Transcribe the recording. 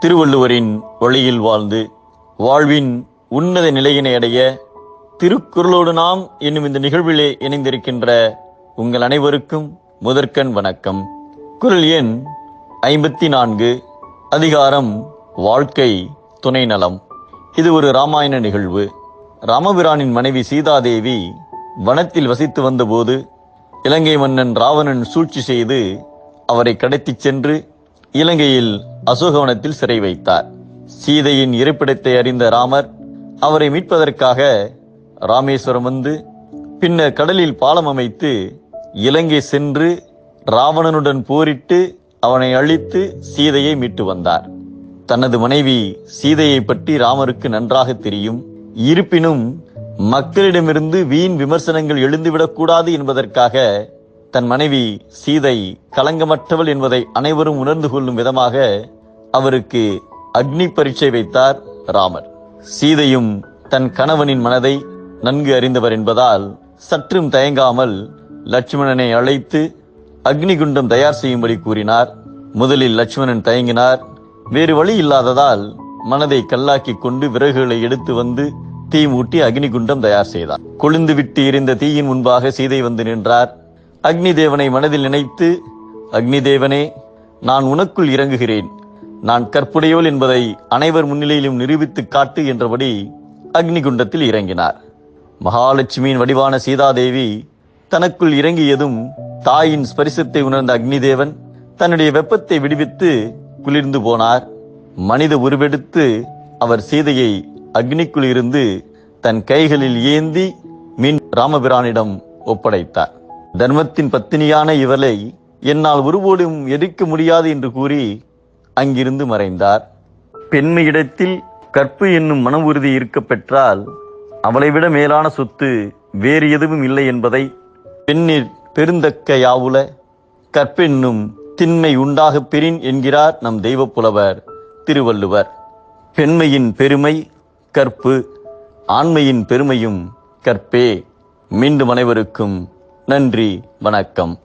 திருவள்ளுவரின் வழியில் வாழ்ந்து வாழ்வின் உன்னத நிலையினை அடைய திருக்குறளோடு நாம் என்னும் இந்த நிகழ்விலே இணைந்திருக்கின்ற உங்கள் அனைவருக்கும் முதற்கண் வணக்கம். குரல் எண் ஐம்பத்தி நான்கு அதிகாரம் வாழ்க்கை துணை நலம் இது ஒரு ராமாயண நிகழ்வு. ராமபிரானின் மனைவி சீதாதேவி வனத்தில் வசித்து வந்தபோது இலங்கை மன்னன் ராவணன் சூழ்ச்சி செய்து அவரை கடத்திச் சென்று இலங்கையில் அசோகவனத்தில் சிறை வைத்தார். சீதையின் இருப்பிடத்தை அறிந்த ராமர் அவரை மீட்பதற்காக ராமேஸ்வரம் வந்து பின்னர் கடலில் பாலம் அமைத்து இலங்கை சென்று ராவணனுடன் போரிட்டு அவனை அழித்து சீதையை மீட்டு வந்தார். தனது மனைவி சீதையை பற்றி ராமருக்கு நன்றாக தெரியும். இருப்பினும் மக்களிடமிருந்து வீண் விமர்சனங்கள் எழுந்துவிடக்கூடாது என்பதற்காக தன் மனைவி சீதை களங்கமற்றவள் என்பதை அனைவரும் உணர்ந்து கொள்ளும் விதமாக அவருக்கு அக்னி பரீட்சை வைத்தார் ராமர். சீதையும் தன் கணவனின் மனதை நன்கு அறிந்தவர் என்பதால் சற்றும் தயங்காமல் லட்சுமணனை அழைத்து அக்னிகுண்டம் தயார் செய்யும்படி கூறினார். முதலில் லட்சுமணன் தயங்கினார். வேறு வழி இல்லாததால் மனதை கல்லாக்கி கொண்டு விறகுகளை எடுத்து வந்து தீ மூட்டி அக்னிகுண்டம் தயார் செய்தார். கொழுந்து விட்டு எரிந்த தீயின் முன்பாக சீதை வந்து நின்றார். அக்னி தேவனை மனதில் நினைத்து அக்னி தேவனே நான் உனக்குள் இறங்குகிறேன். நான் கற்புடையோள் என்பதை அனைவர் முன்னிலையிலும் நிரூபித்து காட்டு என்றபடி அக்னிகுண்டத்தில் இறங்கினார். மகாலட்சுமியின் வடிவான சீதாதேவி தனக்குள் இறங்கியதும் தாயின் ஸ்பரிசத்தை உணர்ந்த அக்னிதேவன் தன்னுடைய வெப்பத்தை விடுவித்து குளிர்ந்து போனார். மனித உருவெடுத்து அவர் சீதையை அக்னிக்குள் இருந்து தன் கைகளில் ஏந்தி மீன் ராமபிரானிடம் ஒப்படைத்தார். தர்மத்தின் பத்தினியான இவளை என்னால் ஒருபோதும் எதிர்க்க முடியாது என்று கூறி அங்கிருந்து மறைந்தார். பெண்மையிடத்தில் கற்பு என்னும் மன உறுதி இருக்க பெற்றால் அவளை விட மேலான சொத்து வேறு எதுவும் இல்லை என்பதை பெண்ணிற் பெருந்தக்க யாவுல கற்பென்னும் திண்மை உண்டாகப் பெறின் என்கிறார் நம் தெய்வப் புலவர் திருவள்ளுவர். பெண்மையின் பெருமை கற்பு ஆண்மையின் பெருமையும் கற்பே. மீண்டும் அனைவருக்கும் நன்றி வணக்கம்.